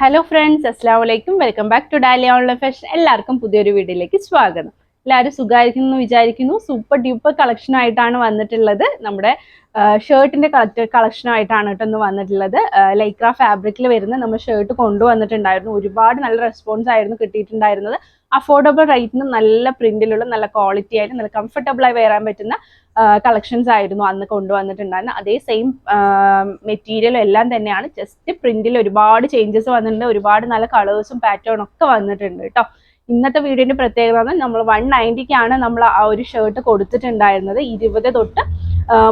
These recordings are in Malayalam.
ഹലോ ഫ്രണ്ട്സ് അസ്സാം വലൈക്കും welcome back to Dolly online fashion എല്ലാവർക്കും പുതിയൊരു വീഡിയോയിലേക്ക് സ്വാഗതം. എല്ലാവരും സുഖമായിരിക്കുന്നു എന്ന് വിചാരിക്കുന്നു. സൂപ്പർ ഡ്യൂപ്പർ കളക്ഷൻ ആയിട്ടാണ് വന്നിട്ടുള്ളത്. നമ്മുടെ ഷർട്ടിന്റെ കളക്ഷൻ ആയിട്ടാണ് കേട്ടോ ഇന്ന് വന്നിട്ടുള്ളത്. ലൈക്ര ഫാബ്രിക്കിൽ വരുന്ന നമ്മൾ ഷർട്ട് കൊണ്ടുവന്നിട്ടുണ്ടായിരുന്നു. ഒരുപാട് നല്ല റെസ്പോൺസ് ആയിരുന്നു കിട്ടിയിട്ടുണ്ടായിരുന്നത്. അഫോർഡബിൾ റേറ്റിന് നല്ല പ്രിന്റിലുള്ള നല്ല ക്വാളിറ്റി ആയിട്ട് നല്ല കംഫർട്ടബിൾ ആയി വരാൻ പറ്റുന്ന കളക്ഷൻസ് ആയിരുന്നു അന്ന് കൊണ്ടുവന്നിട്ടുണ്ടായിരുന്നത്. അതേ സെയിം മെറ്റീരിയൽ എല്ലാം തന്നെയാണ്. ജസ്റ്റ് പ്രിന്റിൽ ഒരുപാട് ചേഞ്ചസ് വന്നിട്ടുണ്ട്. ഒരുപാട് നല്ല കളേഴ്സും പാറ്റേണും ഒക്കെ വന്നിട്ടുണ്ട് കേട്ടോ. ഇന്നത്തെ വീഡിയോന്റെ പ്രത്യേകത നമ്മൾ വൺ നയന്റിക്കാണ് നമ്മൾ ആ ഒരു ഷർട്ട് കൊടുത്തിട്ടുണ്ടായിരുന്നത്. ഇരുപത് തൊട്ട്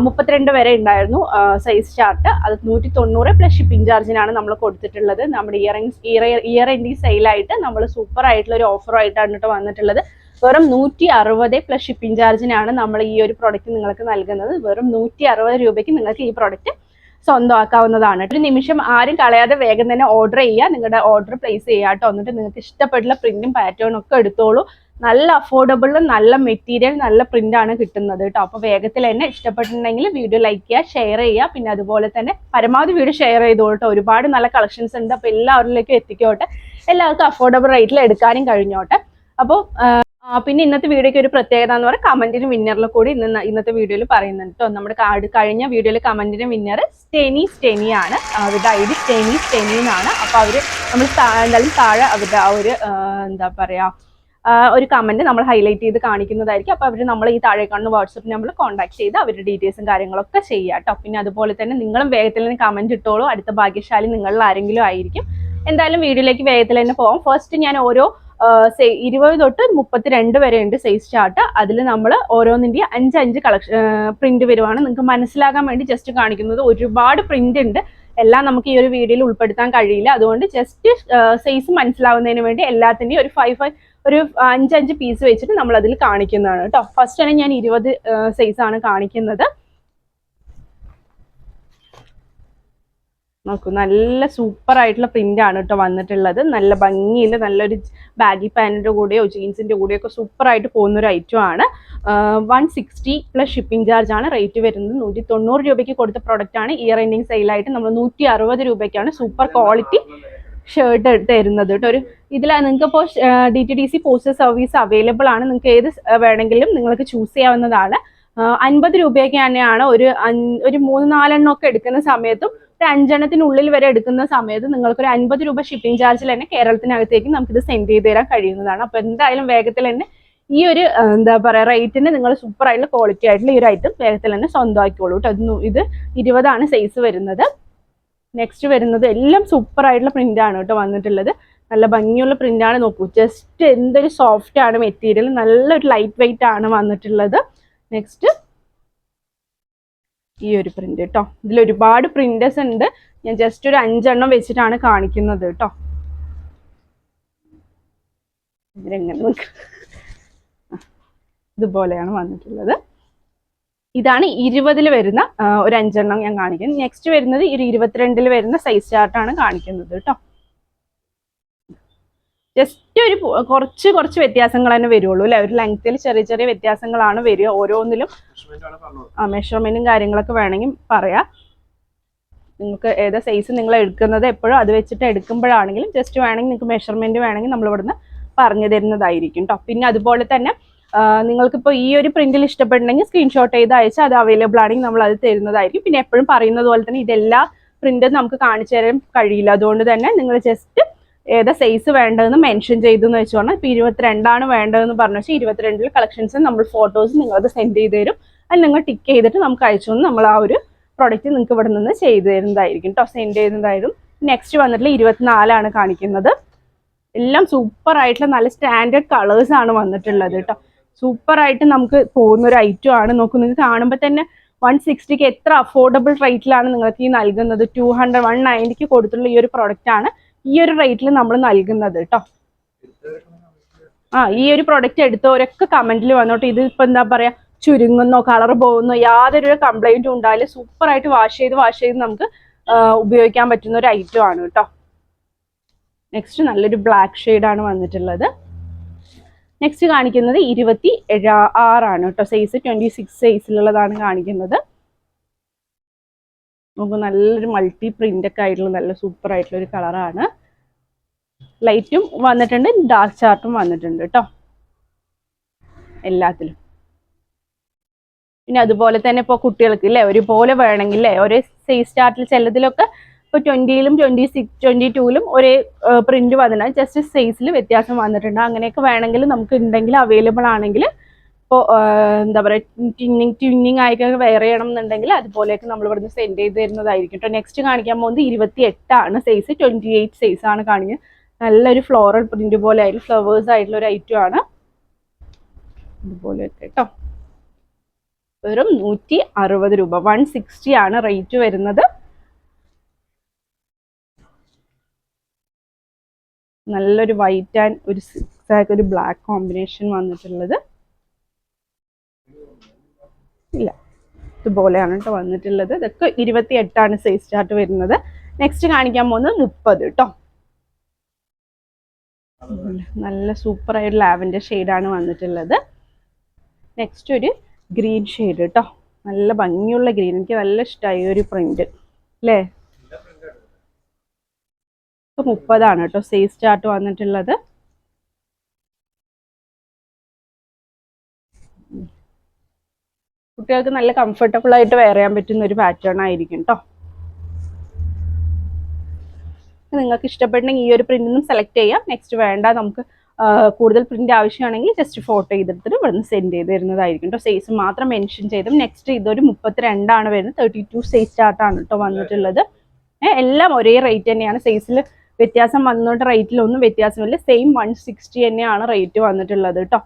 മുപ്പത്തിരണ്ട് വരെ ഉണ്ടായിരുന്നു സൈസ് ചാർട്ട് അത് നൂറ്റി തൊണ്ണൂറ് പ്ലസ് ഷിപ്പിംഗ് ചാർജിനാണ് നമ്മൾ കൊടുത്തിട്ടുള്ളത്. നമ്മുടെ ഇയറിംഗ്സ് ഇയർ ഇയർ എൻഡിങ് സെയിലായിട്ട് നമ്മൾ സൂപ്പർ ആയിട്ടുള്ള ഒരു ഓഫറായിട്ടാണ് കേട്ടോ വന്നിട്ടുള്ളത്. വെറും നൂറ്റി അറുപത് പ്ലസ് ഷിപ്പിംഗ് ചാർജിനാണ് നമ്മൾ ഈ ഒരു പ്രോഡക്റ്റ് നിങ്ങൾക്ക് നൽകുന്നത്. വെറും നൂറ്റി അറുപത് രൂപയ്ക്ക് നിങ്ങൾക്ക് ഈ പ്രൊഡക്റ്റ് സ്വന്തമാക്കാവുന്നതാണ്. ഒരു നിമിഷം ആരും കളയാതെ വേഗം തന്നെ ഓർഡർ ചെയ്യുക. നിങ്ങളുടെ ഓർഡർ പ്ലേസ് ചെയ്യുക കേട്ടോ. എന്നിട്ട് നിങ്ങൾക്ക് ഇഷ്ടപ്പെട്ടുള്ള പ്രിന്റും പാറ്റേണും ഒക്കെ എടുത്തോളൂ. നല്ല അഫോർഡബിളും നല്ല മെറ്റീരിയൽ നല്ല പ്രിന്റ് ആണ് കിട്ടുന്നത് കേട്ടോ. അപ്പോൾ വേഗത്തിൽ തന്നെ ഇഷ്ടപ്പെട്ടിട്ടുണ്ടെങ്കിൽ വീഡിയോ ലൈക്ക് ചെയ്യുക ഷെയർ ചെയ്യുക. പിന്നെ അതുപോലെ തന്നെ പരമാവധി വീഡിയോ ഷെയർ ചെയ്തോട്ടോ ഒരുപാട് നല്ല കളക്ഷൻസ് ഉണ്ട്. അപ്പോൾ എല്ലാവരിലേക്കും എത്തിക്കോട്ടെ. എല്ലാവർക്കും അഫോർഡബിൾ റേറ്റിൽ എടുക്കാനും കഴിഞ്ഞോട്ടെ. അപ്പോൾ പിന്നെ ഇന്നത്തെ വീഡിയോയ്ക്ക് ഒരു പ്രത്യേകത എന്ന് പറയുന്നത് കമന്റിന് വിന്നറിൽ കൂടി ഇന്ന് ഇന്നത്തെ വീഡിയോയിൽ പറയുന്നുണ്ട് കേട്ടോ നമ്മുടെ കാർഡ് കഴിഞ്ഞ വീഡിയോയിൽ കമന്റിന് വിന്നർ സ്റ്റെനി സ്റ്റെനി ആണ് അവരുടെ ഐ ഡി സ്റ്റെനി സ്റ്റെനി എന്നാണ് അപ്പോൾ അവർ നമ്മൾ എന്തായാലും താഴെ അവരുടെ ആ ഒരു എന്താ പറയാ ഒരു കമന്റ് നമ്മൾ ഹൈലൈറ്റ് ചെയ്ത് കാണിക്കുന്നതായിരിക്കും. അപ്പോൾ അവർ നമ്മൾ ഈ താഴെ കാണുന്ന വാട്സപ്പ് നമ്പർ കോൺടാക്ട് ചെയ്ത് അവരുടെ ഡീറ്റെയിൽസും കാര്യങ്ങളൊക്കെ ചെയ്യുക കേട്ടോ പിന്നെ അതുപോലെ തന്നെ നിങ്ങളും വേഗത്തിൽ നിന്ന് കമന്റ് ഇട്ടോളൂ. അടുത്ത ഭാഗ്യശാലി നിങ്ങളിൽ ആരെങ്കിലും ആയിരിക്കും. എന്തായാലും വീഡിയോയിലേക്ക് വേഗത്തിൽ തന്നെ പോകാം ഫസ്റ്റ് ഞാൻ ഓരോ ഇരുപത് തൊട്ട് മുപ്പത്തിരണ്ട് വരെ ഉണ്ട് സൈസ് ചാർട്ട് അതിൽ നമ്മൾ ഓരോന്നിന്റെ അഞ്ച് അഞ്ച് കളക്ഷൻ പ്രിന്റ് വരുവാണ്. നിങ്ങൾക്ക് മനസ്സിലാകാൻ വേണ്ടി ജസ്റ്റ് കാണിക്കുന്നത് ഒരുപാട് പ്രിന്റ് ഉണ്ട്. എല്ലാം നമുക്ക് ഈ ഒരു വീഡിയോയിൽ ഉൾപ്പെടുത്താൻ കഴിയില്ല. അതുകൊണ്ട് ജസ്റ്റ് സൈസ് മനസ്സിലാവുന്നതിന് വേണ്ടി എല്ലാത്തിന്റെയും ഒരു ഫൈവ് ഫൈവ് ഒരു അഞ്ചഞ്ച് പീസ് വെച്ചിട്ട് നമ്മൾ അതിൽ കാണിക്കുന്നതാണ് കേട്ടോ. ഫസ്റ്റ് തന്നെ ഞാൻ ഇരുപത് സൈസ് ആണ് കാണിക്കുന്നത്. നോക്കൂ നല്ല സൂപ്പർ ആയിട്ടുള്ള പ്രിന്റ് ആണ് കേട്ടോ വന്നിട്ടുള്ളത്. നല്ല ഭംഗിയിൽ നല്ലൊരു ബാഗി പാന്റിന്റെ കൂടെയോ ജീൻസിന്റെ കൂടെയോ ഒക്കെ സൂപ്പർ ആയിട്ട് പോകുന്ന ഒരു ഐറ്റം ആണ് one sixty plus shipping charge ആണ്. റേറ്റ് വരുന്നത് നൂറ്റി തൊണ്ണൂറ് രൂപയ്ക്ക് കൊടുത്ത പ്രോഡക്റ്റ് ആണ്. ഇയർ എൻഡിങ് സെയിലായിട്ട് നമ്മൾ നൂറ്റി അറുപത് രൂപയ്ക്കാണ് സൂപ്പർ ക്വാളിറ്റി ഷർട്ട് തരുന്നത് കേട്ടോ ഒരു ഇതിൽ നിങ്ങൾക്ക് ഇപ്പോൾ D T D C postal service available ആണ്. നിങ്ങൾക്ക് ഏത് വേണമെങ്കിലും നിങ്ങൾക്ക് ചൂസ് ചെയ്യാവുന്നതാണ്. അൻപത് രൂപയൊക്കെ തന്നെയാണ് ഒരു ഒരു മൂന്ന് നാലെണ്ണം ഒക്കെ എടുക്കുന്ന സമയത്തും ഒരു അഞ്ചെണ്ണത്തിനുള്ളിൽ വരെ എടുക്കുന്ന സമയത്ത് നിങ്ങൾക്ക് ഒരു അൻപത് രൂപ ഷിപ്പിംഗ് ചാർജിൽ തന്നെ കേരളത്തിനകത്തേക്ക് നമുക്കിത് സെൻഡ് ചെയ്ത് തരാൻ കഴിയുന്നതാണ്. അപ്പോൾ എന്തായാലും വേഗത്തിൽ തന്നെ ഈ ഒരു എന്താ പറയുക റേറ്റിന് നിങ്ങൾ സൂപ്പർ ആയിട്ടുള്ള ക്വാളിറ്റി ആയിട്ടുള്ള ഈ ഒരു ഐറ്റം വേഗത്തിൽ തന്നെ സ്വന്തമാക്കിക്കോളൂ കേട്ടോ. ഇത് ഇരുപതാണ് സൈസ് വരുന്നത്. നെക്സ്റ്റ് വരുന്നത് എല്ലാം സൂപ്പർ ആയിട്ടുള്ള ആണ് കേട്ടോ വന്നിട്ടുള്ളത്. നല്ല ഭംഗിയുള്ള പ്രിന്റ് ആണ് നോക്കൂ. ജസ്റ്റ് എന്തൊരു സോഫ്റ്റ് ആണ് മെറ്റീരിയൽ നല്ലൊരു ലൈറ്റ് വെയിറ്റ് ആണ് വന്നിട്ടുള്ളത്. നെക്സ്റ്റ് ഈ ഒരു പ്രിന്റ് കേട്ടോ ഇതിൽ ഒരുപാട് പ്രിന്റേഴ്സ് ഉണ്ട്. ഞാൻ ജസ്റ്റ് ഒരു അഞ്ചെണ്ണം വെച്ചിട്ടാണ് കാണിക്കുന്നത് കേട്ടോ ഇതുപോലെയാണ് വന്നിട്ടുള്ളത്. ഇതാണ് ഇരുപതിൽ വരുന്ന ഒരു അഞ്ചെണ്ണം ഞാൻ കാണിക്കുന്നത്. നെക്സ്റ്റ് വരുന്നത് ഇരുപത്തിരണ്ടിൽ വരുന്ന സൈസ് ചാർട്ടാണ് കാണിക്കുന്നത് കേട്ടോ ജസ്റ്റ് ഒരു കുറച്ച് കുറച്ച് വ്യത്യാസങ്ങൾ തന്നെ വരുള്ളൂ അല്ലെ? ഒരു ലെങ്ത്തിൽ ചെറിയ ചെറിയ വ്യത്യാസങ്ങളാണ് വരിക ഓരോന്നിലും. ആ മെഷർമെന്റും കാര്യങ്ങളൊക്കെ വേണമെങ്കിൽ പറയാം. നിങ്ങൾക്ക് ഏതാ സൈസ് നിങ്ങൾ എടുക്കുന്നത് എപ്പോഴും അത് വെച്ചിട്ട് എടുക്കുമ്പോഴാണെങ്കിലും ജസ്റ്റ് വേണമെങ്കിൽ നിങ്ങൾക്ക് മെഷർമെന്റ് വേണമെങ്കിൽ നമ്മൾ ഇവിടുന്ന് പറഞ്ഞു തരുന്നതായിരിക്കും കേട്ടോ പിന്നെ അതുപോലെ തന്നെ നിങ്ങൾക്കിപ്പോൾ ഈ ഒരു പ്രിന്റിൽ ഇഷ്ടപ്പെടണമെങ്കിൽ സ്ക്രീൻഷോട്ട് ചെയ്ത് അയച്ചാൽ അത് അവൈലബിൾ ആണെങ്കിൽ നമ്മൾ അത് തരുന്നതായിരിക്കും. പിന്നെ എപ്പോഴും പറയുന്നത് പോലെ തന്നെ ഇതെല്ലാ പ്രിന്റും നമുക്ക് കാണിച്ചു തരാൻ കഴിയില്ല. അതുകൊണ്ട് തന്നെ നിങ്ങൾ ജസ്റ്റ് ഏതാ സൈസ് വേണ്ടതെന്ന് മെൻഷൻ ചെയ്തു എന്ന് വെച്ചോണം. ഇപ്പോൾ ഇരുപത്തിരണ്ടാണ് വേണ്ടതെന്ന് പറഞ്ഞു വെച്ചാൽ ഇരുപത്തിരണ്ടിൽ കളക്ഷൻസ് നമ്മൾ ഫോട്ടോസ് നിങ്ങളത് സെൻഡ് ചെയ്ത് തരും. അത് നിങ്ങൾ ടിക്ക് ചെയ്തിട്ട് നമുക്ക് അയച്ചു നമ്മൾ ആ ഒരു പ്രൊഡക്റ്റ് നിങ്ങൾക്ക് ഇവിടെ നിന്ന് ചെയ്തു തരുന്നതായിരിക്കും കേട്ടോ സെൻഡ് ചെയ്യുന്നതായിരുന്നു നെക്സ്റ്റ് വന്നിട്ടുള്ള ഇരുപത്തിനാലാണ് കാണിക്കുന്നത്. എല്ലാം സൂപ്പർ ആയിട്ടുള്ള നല്ല സ്റ്റാൻഡേർഡ് കളേഴ്സ് ആണ് വന്നിട്ടുള്ളത് കേട്ടോ സൂപ്പർ ആയിട്ട് നമുക്ക് പോകുന്ന ഒരു ഐറ്റം ആണ്. നോക്കൂ നിങ്ങൾക്ക് കാണുമ്പോൾ തന്നെ വൺ സിക്സ്റ്റിക്ക് എത്ര അഫോർഡബിൾ റേറ്റിലാണ് നിങ്ങൾക്ക് ഈ നൽകുന്നത്. ടു ഹൺഡ്രഡ് വൺ നയന്റിക്ക് കൊടുത്തിട്ടുള്ള ഈ ഒരു പ്രൊഡക്റ്റ് ആണ്. ഈ ഒരു റേറ്റിൽ നമ്മൾ നൽകുന്നത് കേട്ടോ ആ ഈ ഒരു പ്രൊഡക്റ്റ് എടുത്തവരൊക്കെ കമന്റിൽ വന്നോട്ടെ. ഇത് ഇപ്പൊ എന്താ പറയാ ചുരുങ്ങുന്നോ കളർ പോകുന്നോ യാതൊരു കംപ്ലൈന്റും ഉണ്ടായാലും സൂപ്പർ ആയിട്ട് വാഷ് ചെയ്ത് വാഷ് ചെയ്ത് നമുക്ക് ഉപയോഗിക്കാൻ പറ്റുന്ന ഒരു ഐറ്റം ആണ് കേട്ടോ നെക്സ്റ്റ് നല്ലൊരു ബ്ലാക്ക് ആണ് വന്നിട്ടുള്ളത്. നെക്സ്റ്റ് കാണിക്കുന്നത് ഇരുപത്തി ആറാണ് കേട്ടോ സൈസ് ട്വന്റി സിക്സ് സൈസിലുള്ളതാണ് കാണിക്കുന്നത്. നമുക്ക് നല്ലൊരു മൾട്ടി പ്രിന്റ് ഒക്കെ ആയിട്ടുള്ള നല്ല സൂപ്പർ ആയിട്ടുള്ള ഒരു കളറാണ് ലൈറ്റും വന്നിട്ടുണ്ട് ഡാർക്ക് ചാർട്ടും വന്നിട്ടുണ്ട് കേട്ടോ എല്ലാത്തിലും. പിന്നെ അതുപോലെ തന്നെ ഇപ്പോൾ കുട്ടികൾക്ക് ഇല്ലേ ഒരുപോലെ വേണമെങ്കിൽ അല്ലേ ഒരേ സൈസ് ചാർട്ടിൽ ചിലതിലൊക്കെ ഇപ്പോൾ ട്വന്റിയിലും ട്വന്റി സിക്സ് ട്വന്റി ടൂലും ഒരേ പ്രിന്റ് വന്നിട്ടുണ്ട്. ജസ്റ്റ് സൈസിൽ വ്യത്യാസം വന്നിട്ടുണ്ട്. അങ്ങനെയൊക്കെ വേണമെങ്കിൽ നമുക്ക് ഉണ്ടെങ്കിൽ അവൈലബിൾ ആണെങ്കിൽ ഇപ്പോൾ എന്താ പറയുക ട്വിന്നിങ് ട്വിന്നിങ് ആയിക്കൊക്കെ വെയർ ചെയ്യണം എന്നുണ്ടെങ്കിൽ അതുപോലെയൊക്കെ നമ്മൾ ഇവിടുന്ന് സെൻഡ് ചെയ്ത് തരുന്നതായിരിക്കും കേട്ടോ നെക്സ്റ്റ് കാണിക്കാൻ പോകുന്നത് ഇരുപത്തി എട്ടാണ് സൈസ് ട്വന്റി എയ്റ്റ് സൈസാണ് കാണിക്കുന്നത്. നല്ലൊരു ഫ്ലോറൽ പ്രിന്റ് പോലെ ആയിട്ട് ഫ്ലവേഴ്സ് ആയിട്ടുള്ള ഒരു ഐറ്റം ആണ്. ഇതുപോലെയൊക്കെ കേട്ടോ. വെറും നൂറ്റി അറുപത് രൂപ. വൺ സിക്സ്റ്റി ആണ് റേറ്റ് വരുന്നത്. നല്ലൊരു വൈറ്റ് ആൻഡ് ഒരു സിക്സ് ആയിട്ട് ഒരു ബ്ലാക്ക് കോമ്പിനേഷൻ വന്നിട്ടുള്ളത്. ഇല്ല. ഇതുപോലെയാണ് കേട്ടോ വന്നിട്ടുള്ളത്. ഇതൊക്കെ ഇരുപത്തി എട്ടാണ് സൈസ് ചാർട്ട് വരുന്നത്. നെക്സ്റ്റ് കാണിക്കാൻ പോകുന്നത് മുപ്പത് കേട്ടോ. നല്ല സൂപ്പർ ആയിട്ട് ലാവൻഡർ ഷെയ്ഡാണ് വന്നിട്ടുള്ളത്. നെക്സ്റ്റ് ഒരു ഗ്രീൻ ഷെയ്ഡ് കേട്ടോ നല്ല ഭംഗിയുള്ള ഗ്രീൻ. എനിക്ക് നല്ല ഇഷ്ടമായി ഒരു പ്രിന്റ്. അല്ലേ മുപ്പതാണ് കേട്ടോ സൈസ് ചാർട്ട് വന്നിട്ടുള്ളത്. കുട്ടികൾക്ക് നല്ല കംഫർട്ടബിൾ ആയിട്ട് വെയർ ചെയ്യാൻ പറ്റുന്ന ഒരു പാറ്റേൺ ആയിരിക്കും കേട്ടോ നിങ്ങൾക്ക് ഇഷ്ടപ്പെടണമെങ്കിൽ ഈ ഒരു പ്രിന്റ് നിന്നും സെലക്ട് ചെയ്യാം. നെക്സ്റ്റ് വേണ്ട നമുക്ക് കൂടുതൽ പ്രിന്റ് ആവശ്യമാണെങ്കിൽ ജസ്റ്റ് ഫോട്ടോ ചെയ്തെടുത്തിട്ട് ഇവിടുന്ന് സെൻഡ് ചെയ്ത് തരുന്നതായിരിക്കും കേട്ടോ സൈസ് മാത്രം മെൻഷൻ ചെയ്തും. നെക്സ്റ്റ് ഇതൊരു മുപ്പത്തിരണ്ടാണ് വരുന്നത്. തേർട്ടി ടു സൈസ് ചാർട്ടാണ് കേട്ടോ വന്നിട്ടുള്ളത്. എല്ലാം ഒരേ റേറ്റ് തന്നെയാണ്. സൈസിൽ വ്യത്യാസം വന്നുകൊണ്ട് റേറ്റിലൊന്നും വ്യത്യാസമില്ല. സെയിം വൺ സിക്സ്റ്റി തന്നെയാണ് റേറ്റ് വന്നിട്ടുള്ളത് കേട്ടോ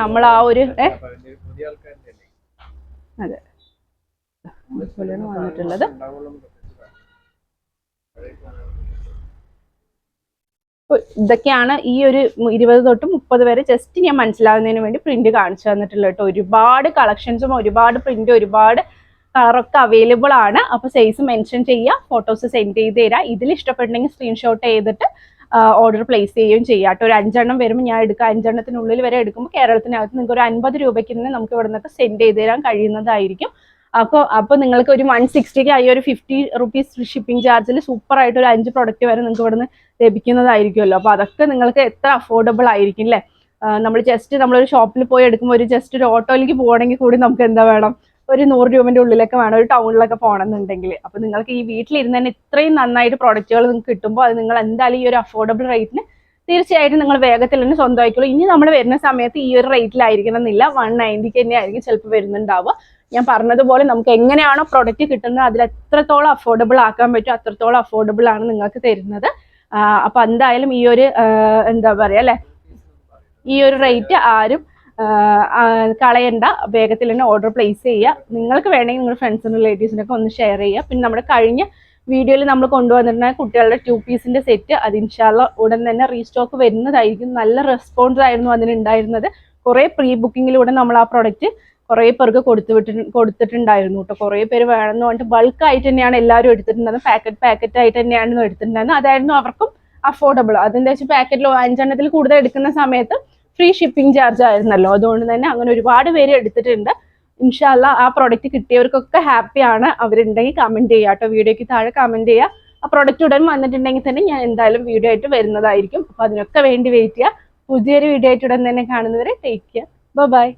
നമ്മൾ ആ ഒരു അതെ. അതുപോലെയാണ് വന്നിട്ടുള്ളത്. ഇതൊക്കെയാണ് ഈ ഒരു ഇരുപത് തൊട്ട് മുപ്പത് വരെ ജസ്റ്റ് ഞാൻ മനസ്സിലാവുന്നതിന് വേണ്ടി പ്രിന്റ് കാണിച്ചു തന്നിട്ടുള്ളത് കേട്ടോ. ഒരുപാട് കളക്ഷൻസും ഒരുപാട് പ്രിന്റ് ഒരുപാട് കളറൊക്കെ അവൈലബിൾ ആണ്. അപ്പൊ സൈസ് മെൻഷൻ ചെയ്യുക ഫോട്ടോസ് സെൻഡ് ചെയ്ത് തരാം. ഇതിൽ ഇഷ്ടപ്പെട്ടുണ്ടെങ്കിൽ സ്ക്രീൻഷോട്ട് ചെയ്തിട്ട് ഓർഡർ പ്ലേസ് ചെയ്യുകയും ചെയ്യാം കേട്ടോ. ഒരു അഞ്ചെണ്ണം വരുമ്പോൾ ഞാൻ എടുക്കുക. അഞ്ചെണ്ണത്തിനുള്ളിൽ വരെ എടുക്കുമ്പോൾ കേരളത്തിനകത്ത് നിങ്ങൾക്ക് ഒരു അൻപത് രൂപയ്ക്ക് തന്നെ നമുക്ക് ഇവിടെ നിന്നൊക്കെ സെൻഡ് ചെയ്ത് തരാൻ കഴിയുന്നതായിരിക്കും. അപ്പോൾ അപ്പോൾ നിങ്ങൾക്ക് ഒരു വൺ സിക്സ്റ്റിക്ക് ആയി ഒരു ഫിഫ്റ്റി റുപ്പീസ് ഷിപ്പിംഗ് ചാർജിൽ സൂപ്പർ ആയിട്ട് ഒരു അഞ്ച് പ്രൊഡക്റ്റ് വരെ നിങ്ങൾക്ക് ഇവിടുന്ന് ലഭിക്കുന്നതായിരിക്കുമല്ലോ. അപ്പോൾ അതൊക്കെ നിങ്ങൾക്ക് എത്ര അഫോർഡബിൾ ആയിരിക്കും അല്ലേ നമ്മൾ ജസ്റ്റ് നമ്മളൊരു ഷോപ്പിൽ പോയി എടുക്കുമ്പോൾ ഒരു ജസ്റ്റ് ഒരു ഓട്ടോയിലേക്ക് പോകണമെങ്കിൽ കൂടി നമുക്ക് എന്താ വേണം? ഒരു നൂറ് രൂപന്റെ ഉള്ളിലൊക്കെ വേണം ഒരു ടൗണിലൊക്കെ പോകണമെന്നുണ്ടെങ്കിൽ അപ്പൊ നിങ്ങൾക്ക് ഈ വീട്ടിലിരുന്ന് തന്നെ ഇത്രയും നന്നായിട്ട് പ്രോഡക്റ്റുകൾ നിങ്ങൾക്ക് കിട്ടുമ്പോൾ അത് നിങ്ങൾ എന്തായാലും ഈ ഒരു അഫോർഡബിൾ റേറ്റിന് തീർച്ചയായിട്ടും നിങ്ങൾ വേഗത്തിൽ തന്നെ സ്വന്തമായിക്കോളൂ. ഇനി നമ്മൾ വരുന്ന സമയത്ത് ഈ ഒരു റേറ്റിലായിരിക്കണം എന്നില്ല. വൺ നയന്റിക്ക് തന്നെ ആയിരിക്കും ചിലപ്പോൾ വരുന്നുണ്ടാവുക. ഞാൻ പറഞ്ഞതുപോലെ നമുക്ക് എങ്ങനെയാണോ പ്രൊഡക്റ്റ് കിട്ടുന്നത് അതിൽ എത്രത്തോളം അഫോർഡബിൾ ആക്കാൻ പറ്റും അത്രത്തോളം അഫോർഡബിൾ ആണ് നിങ്ങൾക്ക് തരുന്നത്. അപ്പൊ എന്തായാലും ഈ ഒരു എന്താ പറയാ അല്ലെ? ഈ ഒരു റേറ്റ് ആരും കളയണ്ട. വേഗത്തിൽ തന്നെ ഓർഡർ പ്ലേസ് ചെയ്യുക. നിങ്ങൾക്ക് വേണമെങ്കിൽ നിങ്ങളുടെ ഫ്രണ്ട്സിനും റിലേറ്റീവ്സിനൊക്കെ ഒന്ന് ഷെയർ ചെയ്യുക. പിന്നെ നമ്മുടെ കഴിഞ്ഞ വീഡിയോയിൽ നമ്മൾ കൊണ്ടുവന്നിരുന്ന കുട്ടികളുടെ ടു പീസിന്റെ സെറ്റ് അത് ഇൻഷാല്ല ഉടൻ തന്നെ റീസ്റ്റോക്ക് വരുന്നതായിരിക്കും. നല്ല റെസ്പോൺസ് ആയിരുന്നു അതിനുണ്ടായിരുന്നത് കുറേ പ്രീ ബുക്കിങ്ങിലൂടെ നമ്മൾ ആ പ്രൊഡക്റ്റ് കുറേ പേർക്ക് കൊടുത്തു വിട്ടി കൊടുത്തിട്ടുണ്ടായിരുന്നു കേട്ടോ. കുറേ പേര് വേണമെന്ന് പറഞ്ഞിട്ട് ബൾക്ക് ആയിട്ട് തന്നെയാണ് എല്ലാവരും എടുത്തിട്ടുണ്ടായിരുന്നത്. പാക്കറ്റ് പാക്കറ്റ് ആയിട്ട് തന്നെയാണ് എടുത്തിട്ടുണ്ടായിരുന്നത്. അതായിരുന്നു അവർക്കും അഫോർഡബിൾ അതിന്റെ വെച്ച് പാക്കറ്റിൽ അഞ്ചെണ്ണത്തിൽ കൂടുതൽ എടുക്കുന്ന സമയത്ത് ഫ്രീ ഷിപ്പിംഗ് ചാർജ് ആയിരുന്നല്ലോ. അതുകൊണ്ട് തന്നെ അങ്ങനെ ഒരുപാട് പേര് എടുത്തിട്ടുണ്ട്. ഇൻഷാല്ല ആ പ്രോഡക്റ്റ് കിട്ടിയവർക്കൊക്കെ ഹാപ്പിയാണ് അവരുണ്ടെങ്കിൽ കമന്റ് ചെയ്യുക കേട്ടോ. വീഡിയോയ്ക്ക് താഴെ കമന്റ് ചെയ്യുക ആ പ്രോഡക്റ്റ് ഉടൻ വന്നിട്ടുണ്ടെങ്കിൽ തന്നെ ഞാൻ എന്തായാലും വീഡിയോ ആയിട്ട് വരുന്നതായിരിക്കും. അപ്പൊ അതിനൊക്കെ വേണ്ടി വെയിറ്റ് ചെയ്യുക പുതിയൊരു വീഡിയോ ആയിട്ട് ഉടൻ തന്നെ കാണുന്നവരെ ടേക്ക് കെയർ ബൈ